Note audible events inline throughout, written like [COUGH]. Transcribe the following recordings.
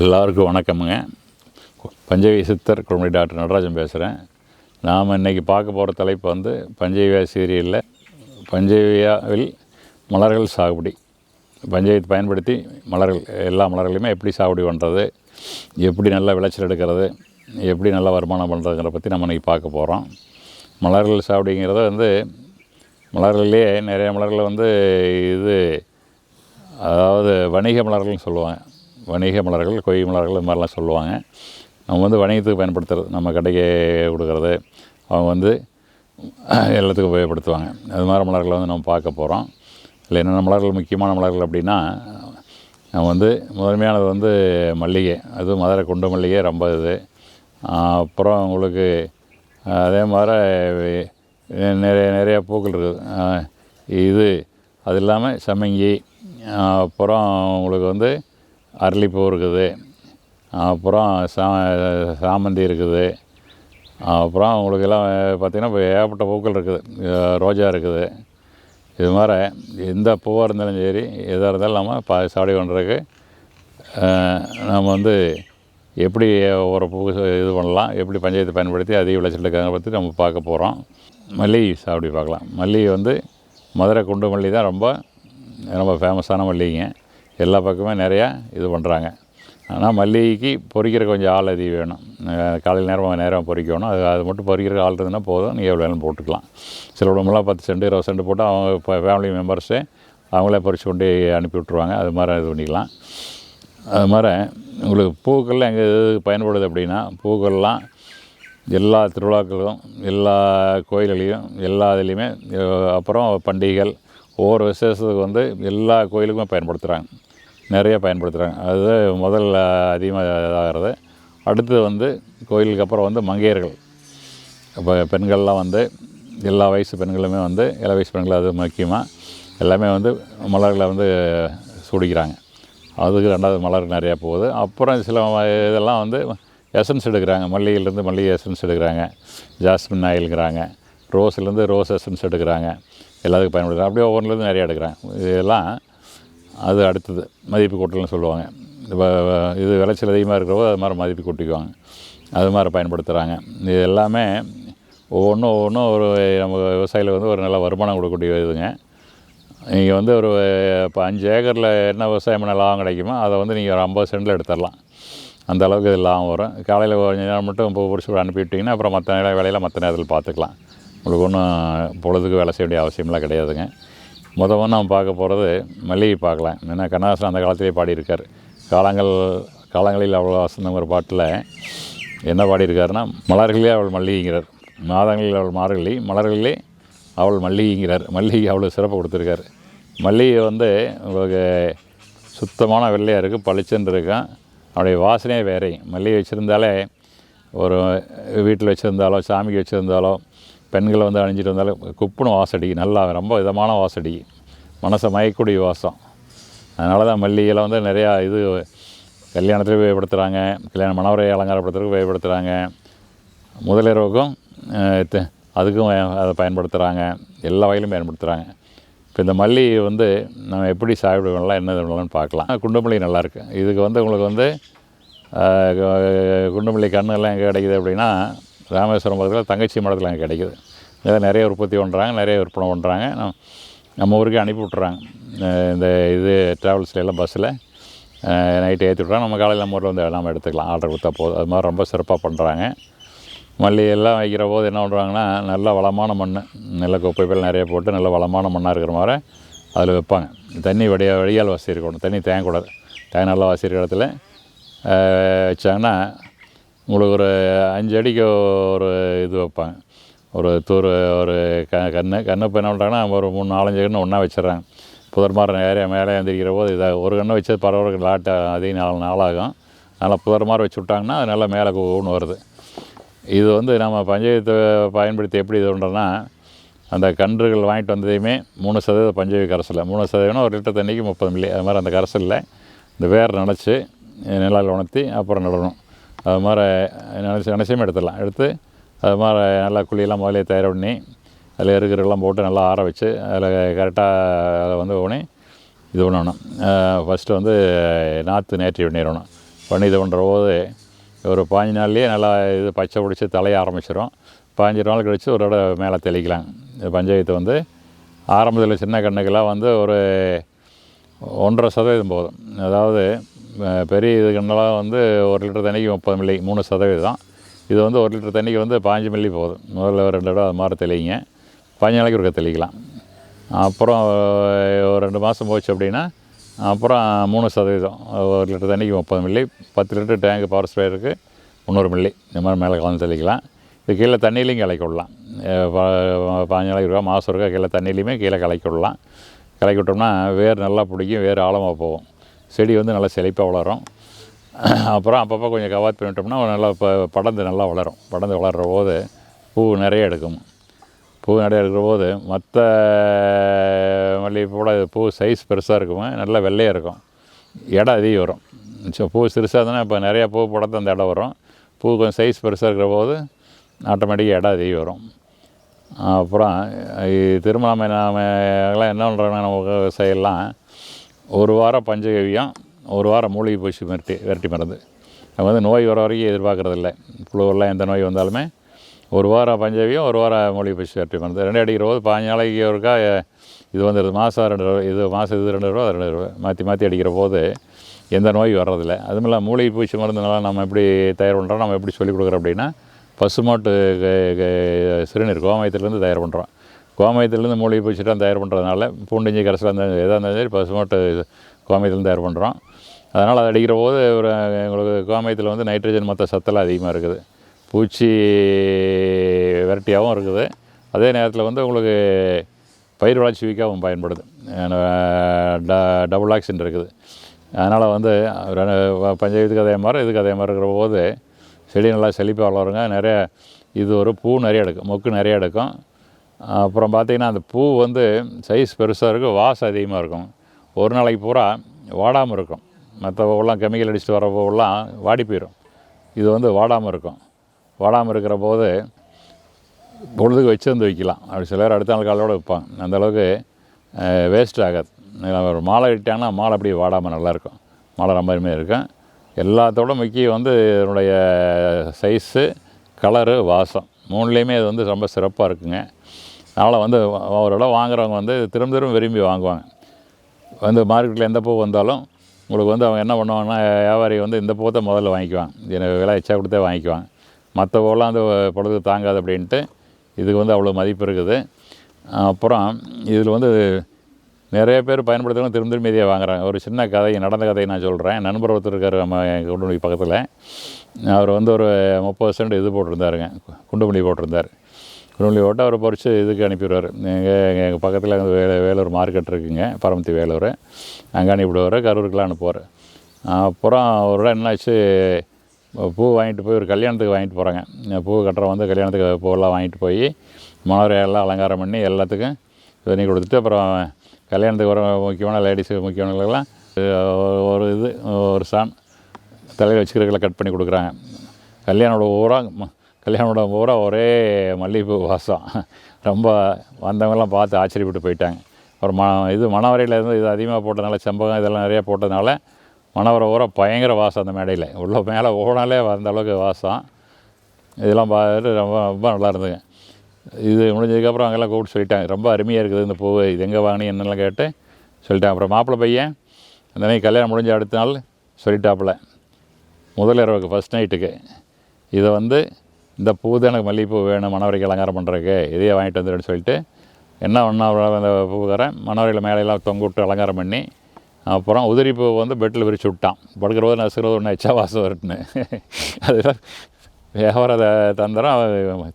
எல்லாருக்கும் வணக்கமுங்க. பஞ்சவி சித்தர் குழந்தை டாக்டர் நடராஜன் பேசுகிறேன் நாம் இன்றைக்கி பார்க்க போகிற தலைப்பு வந்து பஞ்சவியா சீரியலில் பஞ்சவியாவில் மலர்கள் சாகுபடி. பஞ்சவியத்தை பயன்படுத்தி மலர்கள் எல்லா மலர்களையுமே எப்படி சாகுபடி பண்ணுறது எப்படி நல்லா விளைச்சல் எடுக்கிறது எப்படி நல்லா வருமானம் பண்ணுறதுங்கிற பற்றி நம்ம இன்றைக்கி பார்க்க போகிறோம் மலர்கள் சாகுபடிங்கிறத வந்து மலர்கள்லேயே நிறைய மலர்கள் வந்து இது அதாவது வணிக மலர்கள்னு சொல்லுவாங்க. வணிக மலர்கள் கொய் மலர்கள் இது மாதிரிலாம் சொல்லுவாங்க. நம்ம வந்து வணிகத்துக்கு பயன்படுத்துறது நம்ம கடைக்கு கொடுக்குறது அவங்க வந்து எல்லாத்துக்கும் உபயோகப்படுத்துவாங்க. அது மாதிரி மலர்களை வந்து நம்ம பார்க்க போகிறோம் இல்லை என்னென்ன மலர்கள் முக்கியமான மலர்கள் அப்படின்னா நம்ம வந்து முதன்மையானது வந்து மல்லிகை. அதுவும் மதுரை குண்டு மல்லிகை ரொம்ப இது. அப்புறம் உங்களுக்கு அதே மாதிரி நிறைய நிறைய பூக்கள் இருக்குது. இது அது இல்லாமல் சம்மங்கி அப்புறம் உங்களுக்கு வந்து அரளிப்பூ இருக்குது. அப்புறம் சா சாமந்தி இருக்குது. அப்புறம் உங்களுக்கு எல்லாம் பார்த்திங்கன்னா இப்போ ஏகப்பட்ட பூக்கள் இருக்குது. ரோஜா இருக்குது. இது மாதிரி எந்த பூவாக இருந்தாலும் சரி எதாக இருந்தாலும் நம்ம பா சாடி பண்ணுறதுக்கு நம்ம வந்து எப்படி ஒரு பூ இது பண்ணலாம் எப்படி பஞ்சாயத்தை பயன்படுத்தி அதிக விளைச்சல் பற்றி நம்ம பார்க்க போகிறோம் மல்லிகை சாப்பிடி பார்க்கலாம். மல்லிகை வந்து மதுரை குண்டு மல்லி தான் ரொம்ப ரொம்ப ஃபேமஸான மல்லிகைங்க எல்லா பக்கமே நிறையா இது பண்ணுறாங்க. ஆனால் மல்லிகைக்கு பொறிக்கிற கொஞ்சம் ஆள் அதிகம் வேணும். காலையில் நேரம் நேரம் பொறிக்கணும். அது அது மட்டும் பொறிக்கிற ஆள் இருந்ததுன்னா போதும். நீங்கள் எவ்வளோ வேணும் போட்டுக்கலாம். சில உடம்புலாம் பத்து செண்டு இருபது சென்ட் போட்டு அவங்க இப்போ ஃபேமிலி மெம்பர்ஸே அவங்களே பறித்து கொண்டு அனுப்பி விட்ருவாங்க அது மாதிரி இது பண்ணிக்கலாம். அது மாதிரி உங்களுக்கு பூக்கள்லாம் எங்கே இது பயன்படுது அப்படின்னா பூக்கள்லாம் எல்லா திருவிழாக்களும் எல்லா கோயில்களையும் எல்லா இதுலேயுமே அப்புறம் பண்டிகைகள் ஒவ்வொரு விசேஷத்துக்கு வந்து எல்லா கோயிலுக்குமே பயன்படுத்துகிறாங்க. நிறைய பயன்படுத்துகிறாங்க அது முதல்ல அதிகமாக இதாகிறது. அடுத்தது வந்து கோயிலுக்கு அப்புறம் வந்து மங்கையர்கள். இப்போ பெண்கள்லாம் வந்து எல்லா வயசு பெண்களுமே வந்து இள வயசு பெண்கள் அது முக்கியமாக எல்லாமே வந்து மலர்களை வந்து சூடிக்கிறாங்க. அதுக்கு ரெண்டாவது மலர் நிறையா போகுது. அப்புறம் சில இதெல்லாம் வந்து எசன்ஸ் எடுக்கிறாங்க. மல்லிகைலேருந்து மல்லிகை எசன்ஸ் எடுக்கிறாங்க. ஜாஸ்மின் ஆயிலுங்கிறாங்க ரோஸ்லேருந்து ரோஸ் எசன்ஸ் எடுக்கிறாங்க. எல்லாத்துக்கும் பயன்படுத்துகிறாங்க அப்படியே ஒவ்வொன்றுலேருந்து நிறையா எடுக்கிறாங்க. இதெல்லாம் அது அடுத்தது. மதிப்பு கூட்டல்னு சொல்லுவாங்க. இப்போ இது விளைச்சல் அதிகமாக இருக்கிறவோ அது மாதிரி மதிப்பு கூட்டிக்குவாங்க. அது மாதிரி பயன்படுத்துகிறாங்க இது எல்லாமே ஒவ்வொன்றும் ஒவ்வொன்றும் ஒரு நம்ம விவசாயியில் வந்து ஒரு நல்ல வருமானம் கொடுக்கக்கூடிய இதுங்க. நீங்கள் வந்து ஒரு இப்போ அஞ்சு ஏக்கரில் என்ன விவசாயம் பண்ண லாபம் கிடைக்குமோ அதை வந்து நீங்கள் ஒரு ஐம்பது சென்டில் எடுத்துடலாம். அந்த அளவுக்கு இது லாபம் வரும். காலையில் கொஞ்ச நேரம் மட்டும் இப்போ பிடிச்சி அனுப்பிவிட்டிங்கன்னா அப்புறம் மற்ற நேரம் வேலையில் மற்ற நேரத்தில் பார்த்துக்கலாம். உங்களுக்கு ஒன்றும் பொழுதுக்கு வேலை செய்ய வேண்டிய அவசியம்லாம் கிடையாதுங்க. மொதல் நம்ம பார்க்க போகிறது மல்லிகை பார்க்கலாம். ஏன்னா கண்ணதாசன் அந்த காலத்திலே பாடியிருக்கார். காலங்கள் காலங்களில் அவ்வளோ வசந்தங்கிற பாட்டில் என்ன பாடியிருக்காருன்னா மலர்களே அவள் மல்லிகைங்கிறார். மாதங்களில் அவள் மார்கழி மலர்களிலே அவள் மல்லிகைங்கிறார். மல்லிகை அவ்வளோ சிறப்பு கொடுத்துருக்காரு. மல்லிகை வந்து உங்களுக்கு சுத்தமான வெள்ளையாக இருக்குது பளிச்சுன்னு இருக்கும் அவருடைய வாசனையே வேறே. மல்லிகை வச்சுருந்தாலே ஒரு வீட்டில் வச்சுருந்தாலோ சாமிக்கு வச்சுருந்தாலோ பெண்களை வந்து அணிஞ்சிட்டு வந்தாலும் குப்புணும் வாசடி நல்லா ரொம்ப விதமான வாசடி. மனசை மயக்கூடிய வாசம். அதனால தான் மல்லிகையில் வந்து நிறையா இது கல்யாணத்தில் உபயோகப்படுத்துகிறாங்க கல்யாண மனவரை அலங்காரப்படுத்துறதுக்கு உபயோகப்படுத்துகிறாங்க முதலிரவுக்கும் அதுக்கும் அதை பயன்படுத்துகிறாங்க எல்லா வகையிலும் பயன்படுத்துகிறாங்க இப்போ இந்த மல்லி வந்து நம்ம எப்படி சாப்பிடுவோம்லாம் என்ன பண்ணலாம்னு பார்க்கலாம். குண்டுமல்லி நல்லாயிருக்கு. இதுக்கு வந்து உங்களுக்கு வந்து குண்டுமல்லி கண்ணெல்லாம் எங்கே கிடைக்குது அப்படின்னா ராமேஸ்வரம் பக்கத்தில் தங்கச்சி மடத்தில் அங்கே கிடைக்குது. இதில் நிறைய உற்பத்தி பண்ணுறாங்க நிறைய விற்பனை பண்ணுறாங்க நம்ம ஊருக்கு அனுப்பி விட்றாங்க இந்த இது ட்ராவல்ஸில் எல்லாம் பஸ்ஸில் நைட்டு ஏற்றி விட்றாங்க நம்ம காலையில் நம்ம ஊரில் வந்து நம்ம எடுத்துக்கலாம். ஆர்டர் கொடுத்தா போதும். அது மாதிரி ரொம்ப சிறப்பாக பண்ணுறாங்க மல்லிகையெல்லாம் வைக்கிற போது என்ன பண்ணுறாங்கன்னா நல்ல வளமான மண் நல்ல குப்பைகள் நிறைய போட்டு நல்ல வளமான மண்ணாக இருக்கிற மாதிரி அதில் வைப்பாங்க. தண்ணி வடிய வடிகால் வசதி இருக்கணும். தண்ணி தேங்கக்கூடாது. தேங்க நல்லா வசதி இருக்கிற இடத்துல வச்சாங்கன்னா உங்களுக்கு ஒரு அஞ்சு அடிக்கு ஒரு இது வைப்பாங்க. ஒரு தூர் ஒரு க கன்று கன்று இப்போ என்ன பண்ணுறாங்கன்னா ஒரு மூணு நாலஞ்சு கன்று ஒன்றா வச்சிடறாங்க. புதர் மாதிரி ஏரியா மேலே எழுந்திரிக்கிற போது இதாக ஒரு கன்று வச்சது பரவாயில்ல லாட்டு அதிக நாலு நாளாகும். அதனால் புதர் மாதிரி வச்சு விட்டாங்கன்னா அது நல்லா மேலே ஒன்று வருது. இது வந்து நம்ம பஞ்சாயத்தை பயன்படுத்தி எப்படி இது பண்ணுறோன்னா அந்த கன்றுகள் வாங்கிட்டு வந்ததையுமே மூணு சதவீதம் பஞ்சவி கரைசலில் மூணு சதவீதம் ஒரு லிட்டர் தண்ணிக்கு முப்பது மில்லி அது மாதிரி அந்த கரைசலில் இந்த வேர் நினச்சி நிழல் உணர்த்தி அப்புறம் நடணும். அது மாதிரி நினச்சி நினச்சியுமே எடுத்துடலாம். எடுத்து அது மாதிரி நல்லா குழியெல்லாம் முதலே தயார் பண்ணி அதில் இருக்கிறதெல்லாம் போட்டு நல்லா ஆற வச்சு அதில் கரெக்டாக அதை வந்து உடனே இது பண்ணணும். ஃபஸ்ட்டு வந்து நாற்று நேற்றி பண்ணிடணும் பண்ணி இது பண்ணுற போது ஒரு பாஞ்சு நாள்லேயே நல்லா இது பச்சை பிடிச்சி தலைய ஆரம்பிச்சிடும் பாஞ்சு நாள் கழித்து ஒரு தடவை மேலே தெளிக்கலாம். இந்த பஞ்சாயத்து வந்து ஆரம்பத்தில் சின்ன கண்ணுக்கெல்லாம் வந்து ஒரு ஒன்றரை சதவீதம் போதும். அதாவது பெரிய இது கண்ணெல்லாம் வந்து ஒரு லிட்டர் தண்ணிக்கு முப்பது மில்லி மூணு சதவீதம் இது வந்து ஒரு லிட்டர் தண்ணிக்கு வந்து பாஞ்சு மில்லி போதும் முதல்ல ரெண்டு இடம் அது மாதிரி தெளிங்க. பாஞ்சு நாளைக்கு ஒருக்க தெளிக்கலாம். அப்புறம் ஒரு ரெண்டு மாதம் போச்சு அப்படின்னா அப்புறம் மூணு சதவீதம். ஒரு லிட்டர் தண்ணிக்கு முப்பது மில்லி பத்து லிட்டர் டேங்க் பவர் ஸ்ப்ரேயருக்கு முந்நூறு மில்லி. இந்த மாதிரி மேலே கலந்து தெளிக்கலாம். இது கீழே தண்ணியிலையும் கலக்கி விடலாம். பா- பாஞ்சு நாளைக்கு ரூபா மாதம் இருக்கா கீழே தண்ணியிலையுமே கீழே கலக்கி விடலாம். கலக்கி விட்டோம்னா வேர் நல்லா பிடிக்கும் வேர் ஆழமாக போகும். செடி வந்து நல்லா செழிப்பாக வளரும். அப்புறம் அப்பப்போ கொஞ்சம் கவாத் பண்ணிட்டோம்னா நல்லா இப்போ படர்ந்து நல்லா வளரும். படர்ந்து வளர்கிற போது பூ நிறைய எடுக்கும். பூ நிறைய எடுக்கிற போது மற்ற மல்லிகைப்பூட பூ சைஸ் பெருசாக இருக்கும் நல்லா வெள்ளையாக இருக்கும். இடம் அதிகம் வரும். ஸோ பூ சிறுசாக இருந்தால் இப்போ நிறையா பூ படத்து அந்த இடம் வரும். பூ கொஞ்சம் சைஸ் பெருசாக இருக்கிற போது ஆட்டோமேட்டிக்காக இடம் அதிகம் வரும். அப்புறம் திருமணம் திரும்ப நாம எல்லாம் என்ன பண்ணுறோம்னா நம்ம செய்யலாம் ஒரு வாரம் பஞ்சகவியம் ஒரு வாரம் மூலிகை பூச்சி மிரட்டி விரட்டி மருந்து. நம்ம வந்து நோய் வர வரைக்கும் எதிர்பார்க்குறதில்ல. புழுவெல்லாம் எந்த நோய் வந்தாலுமே ஒரு வாரம் பஞ்சகவியம் ஒரு வாரம் மூலிகை பூச்சி விரட்டி மருந்து. ரெண்டு அடிக்கிற போது பாஞ்சு நாளைக்கு ஒருக்கா இது வந்துடுது மாதம் ரெண்டு ரூபா இது மாதம் இது ரெண்டு ரூபா ரெண்டு ரூபா மாற்றி மாற்றி அடிக்கிற போது எந்த நோய் வர்றதில்ல. அதுவும் இல்லாமல் மூலிகை பூச்சி மருந்துனால நம்ம எப்படி தயார் பண்ணுறோம் நம்ம எப்படி சொல்லிக் கொடுக்குறோம் அப்படின்னா பசுமாட்டு க- க- சிறுநீர் கோமயத்துலேருந்து தயார் பண்ணுறோம் கோமயத்துலேருந்து மூலிகை பூச்சிலாம் தயார் பண்ணுறதுனால பூண்டிஞ்சி கரைசலாக இருந்தாலும் எதாக இருந்தாலும் சரி பசுமாட்டு கோமயத்துலேருந்து தயார் பண்ணுறோம் அதனால் அது அடிக்கிற போது ஒரு எங்களுக்கு கோமயத்தில் வந்து நைட்ரஜன் மற்ற சத்தெல்லாம் அதிகமாக இருக்குது. பூச்சி வெரைட்டியாகவும் இருக்குது. அதே நேரத்தில் வந்து உங்களுக்கு பயிர் வளர்ச்சி வீக்காகவும் பயன்படுது. ட- டபுள் ஆக்சின் இருக்குது. அதனால் வந்து பஞ்சாயத்துக்கு அதே மாதிரி இதுக்கு அதே மாதிரி இருக்கிற போது செடி நல்லா செழிப்பாக வளருங்க. நிறைய இது ஒரு பூ நிறைய எடுக்கும் மொக்கு நிறைய எடுக்கும். அப்புறம் பார்த்திங்கன்னா அந்த பூ வந்து சைஸ் பெருசாக இருக்கும் வாசம் அதிகமாக இருக்கும். ஒரு நாளைக்கு பூரா வாடாமல் இருக்கும். மற்ற பூவெல்லாம் கெமிக்கல் அடிச்சுட்டு வர பூவெல்லாம் வாடி போயிடும் இது வந்து வாடாமல் இருக்கும். வாடாமல் இருக்கிற போது பொழுதுக்கு வச்சு வந்து வைக்கலாம் அப்படி சிலர் அடுத்த நாள் காலையோட வைப்பாங்க அந்தளவுக்கு வேஸ்ட் ஆகாது. ஒரு மாலை இட்டாங்கன்னா மாலை அப்படியே வாடாமல் நல்லாயிருக்கும் மாலை ரொம்ப அருமையாக இருக்கும். எல்லாத்தோட முக்கியம் வந்து இதனுடைய சைஸு கலரு வாசம். மூணுலேயுமே இது வந்து ரொம்ப சிறப்பாக இருக்குங்க. அதனால் வந்து ஒரு இடம் வாங்குறவங்க வந்து திரும்ப திரும்ப விரும்பி வாங்குவாங்க. வந்து மார்க்கெட்டில் எந்த பூ வந்தாலும் உங்களுக்கு வந்து அவங்க என்ன பண்ணுவாங்கன்னா வியாபாரி வந்து இந்த பூத்தை முதல்ல வாங்கிக்குவாங்க. எனக்கு விலை எச்சா கொடுத்தே வாங்கிக்குவாங்க. மற்ற பூவெல்லாம் வந்து பொழுது தாங்காது அப்படின்ட்டு இதுக்கு வந்து அவ்வளோ மதிப்பு இருக்குது. அப்புறம் இதில் வந்து நிறைய பேர் பயன்படுத்துகிறவங்க திரும்ப திரும்ப இதையே வாங்குறாங்க. ஒரு சின்ன கதை நடந்த கதையை நான் சொல்கிறேன் நண்பர் ஒருத்தர் இருக்கார் நம்ம குண்டுமணி பக்கத்தில். அவர் வந்து ஒரு முப்பது சென்ட் இது போட்டிருந்தாருங்க. குண்டுமணி போட்டிருந்தார். குண்டுமல்லி போட்டு அவர் பறித்து இதுக்கு அனுப்பிடுவார் எங்கள் எங்கள் பக்கத்தில் அங்கே வேலை வேலூர் மார்க்கெட் இருக்குங்க பரமத்தி வேலூர். அங்கே அனுப்பிவிடுவார் கரூருக்குலாம் அனுப்புவார். அப்புறம் ஒரு இடம் என்னாச்சு பூ வாங்கிட்டு போய் ஒரு கல்யாணத்துக்கு வாங்கிட்டு போகிறாங்க பூ கட்டுற வந்து கல்யாணத்துக்கு பூவெல்லாம் வாங்கிட்டு போய் மனோரையெல்லாம் அலங்காரம் பண்ணி எல்லாத்துக்கும் பண்ணி கொடுத்துட்டு அப்புறம் கல்யாணத்துக்கு வர முக்கியமான லேடிஸு முக்கியமானவங்களுக்கெல்லாம் ஒரு இது ஒரு சான் தலையில் வச்சுக்கிறதுல கட் பண்ணி கொடுக்குறாங்க. கல்யாணோட ஊராக கல்யாணம் பூரா ஒரே மல்லிகைப்பூ வாசம். ரொம்ப வந்தவங்கெல்லாம் பார்த்து ஆச்சரியப்பட்டு போயிட்டாங்க. அப்புறம் ம இது மணவரையில் இருந்து இது அதிகமாக போட்டதுனால செம்பகம் இதெல்லாம் நிறையா போட்டதுனால மணவரை ஊரா பயங்கர வாசம் அந்த மேடையில். உள்ள மேலே ஓனாலே வந்த அளவுக்கு வாசம். இதெல்லாம் பார்த்துட்டு ரொம்ப ரொம்ப நல்லா இருந்ததுங்க இது முடிஞ்சதுக்கப்புறம் அங்கெல்லாம் கூப்பிட்டு சொல்லிட்டாங்க. ரொம்ப அருமையாக இருக்குது இந்த பூ இது எங்கே வாங்கினி என்னெல்லாம் கேட்டு சொல்லிட்டாங்க. அப்புறம் மாப்பிள்ளை பையன் அந்த மாதிரி கல்யாணம் முடிஞ்ச அடுத்த நாள் சொல்லிட்டாப்புல. முதல் இரவுக்கு ஃபஸ்ட் நைட்டுக்கு இதை வந்து இந்த பூ தான் எனக்கு மல்லிகைப்பூ வேணும் மணவரைக்கு அலங்காரம் பண்ணுறதுக்கு இதையே வாங்கிட்டு வந்துடுன்னு சொல்லிட்டு என்ன ஒன்றா அந்த பூக்காரன் மணவரையில் மேலையெல்லாம் தொங்க விட்டு அலங்காரம் பண்ணி அப்புறம் உதிரி பூ வந்து பெட்டில் விரிச்சு விட்டான். படுக்கிற போது நசுக்கிறது ஒன்று எச்சா வாசம் வருட்டுன்னு [LAUGHS] அதெல்லாம் வியாபார தந்திரம்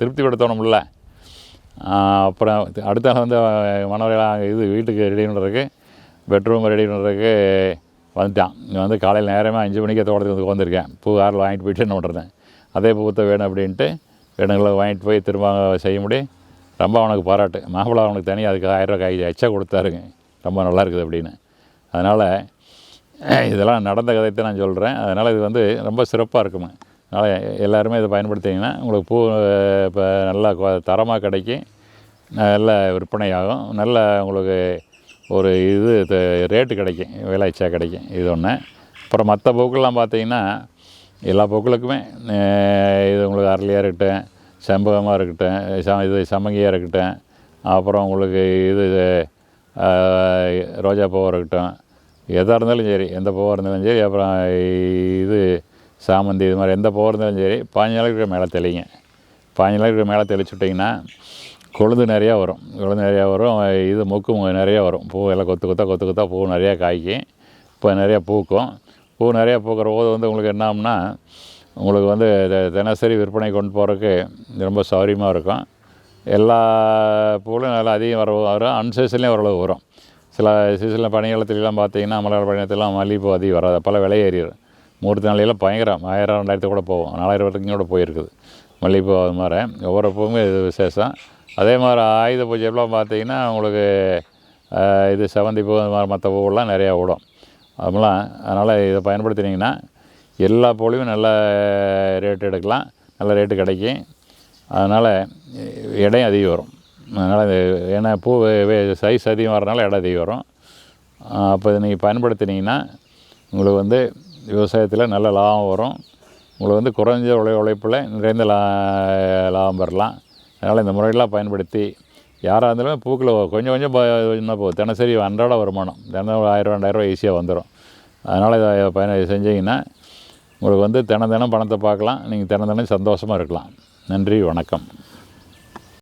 திருப்தி படுத்தணும்ல. அப்புறம் அடுத்த நாள் வந்து மணவரையில் இது வீட்டுக்கு ரெடி பண்ணுறதுக்கு பெட்ரூம் ரெடி பண்ணுறதுக்கு வந்துட்டான். இங்கே வந்து காலையில் நேரமாக அஞ்சு மணிக்கே தோட்டத்துக்கு வந்து உட்காந்துருக்கேன் பூ காரில் வாங்கிட்டு போயிட்டு என்ன பண்ணுறேன் அதே பூத்தை வேணும் அப்படின்ட்டு வேணுங்களை வாங்கிட்டு போய் திரும்ப செய்ய முடியும். ரொம்ப அவனுக்கு பாராட்டு. மாப்பிள்ளை அவனுக்கு தனியாக அதுக்கு ஆயிரம் ரூபாய் காய் எச்சா கொடுத்தாருங்க. ரொம்ப நல்லா இருக்குது அப்படின்னு. அதனால் இதெல்லாம் நடந்த கதையத்தை நான் சொல்கிறேன் அதனால் இது வந்து ரொம்ப சிறப்பாக இருக்குமா? அதனால் எல்லாருமே இதை பயன்படுத்திங்கன்னா உங்களுக்கு பூ இப்போ நல்லா தரமாக கிடைக்கும். நல்ல விற்பனையாகும். நல்ல உங்களுக்கு ஒரு இது ரேட்டு கிடைக்கும். விளைச்சா கிடைக்கும். இது ஒன்று அப்புறம் மற்ற பூக்கள்லாம் பார்த்தீங்கன்னா எல்லா பூக்களுக்குமே இது உங்களுக்கு அரளியாக இருக்கட்டும் செம்பகமாக இருக்கட்டும் ச இது சம்மங்கியாக இருக்கட்டும் அப்புறம் உங்களுக்கு இது ரோஜா பூவாக இருக்கட்டும் எதாக இருந்தாலும் சரி எந்த பூவாக இருந்தாலும் சரி அப்புறம் இது சாமந்தி இது மாதிரி எந்த பூவாக இருந்தாலும் சரி பாஞ்சு நாளைக்கு மேலே தெளிங்க. பாஞ்சு நாளைக்கு மேலே தெளிச்சு விட்டிங்கன்னா கொழுந்து நிறையா வரும். கொழுந்து நிறையா வரும் இது மொக்கு நிறையா வரும். பூ எல்லாம் கொத்து கொத்தா கொத்து கொத்தா பூ நிறையா காய்க்கும். இப்போ நிறையா பூக்கும். பூ நிறையா பூக்கிற போது வந்து உங்களுக்கு என்னம்னா உங்களுக்கு வந்து தினசரி விற்பனை கொண்டு போகிறதுக்கு ரொம்ப சௌகரியமாக இருக்கும். எல்லா பூவிலும் நல்லா அதிகம் வர வரும் அன்சீசன்லேயும் ஓரளவு வரும். சில சீசனில் பனிகாலத்துலலாம் பார்த்தீங்கன்னா மலையாள பயணத்திலாம் மல்லிகைப்பூ அதிகம் வராது. பல விலை ஏறிடும். மூர்த்தி நாளையெல்லாம் பயங்கரம். ஆயிரம் ரெண்டாயிரத்து கூட போகும். நாலாயிரம் வரைக்கும் கூட போயிருக்குது. மல்லிகைப்பூ அது மாதிரி. ஒவ்வொரு பூவுமே இது விசேஷம். அதே மாதிரி ஆயுத பூஜைலாம் பார்த்தீங்கன்னா உங்களுக்கு இது செவந்தி பூ அது மாதிரி மற்ற பூவெல்லாம் நிறையா விடும் அதெல்லாம் அதனால் இதை பயன்படுத்தினீங்கன்னா எல்லா போலையும் நல்ல ரேட் எடுக்கலாம். நல்ல ரேட்டு கிடைக்கும். அதனால் இடையும் அதிகம் வரும். அதனால் இந்த ஏன்னா பூ சைஸ் அதிகம் வரனால இடம் அதிகம் வரும். அப்போ இதை நீங்கள் பயன்படுத்தினீங்கன்னா உங்களுக்கு வந்து விவசாயத்தில் நல்ல லாபம் வரும். உங்களுக்கு வந்து குறைஞ்ச உழை உழைப்பில் நிறைந்த லா லாபம் பெறலாம். அதனால் இந்த முறையெல்லாம் பயன்படுத்தி யாராக இருந்தாலும் பூக்களை கொஞ்சம் கொஞ்சம் என்ன போ தினசரி அன்றாட வருமானம். தினம் ஆயிரம் ரெண்டாயிரம் ஈஸியாக வந்துடும் அதனால் இதை பயணம் செஞ்சீங்கன்னா உங்களுக்கு வந்து தினம் தினம் பணத்தை பார்க்கலாம். நீங்கள் தினம் தினம் சந்தோஷமாக இருக்கலாம். நன்றி வணக்கம்.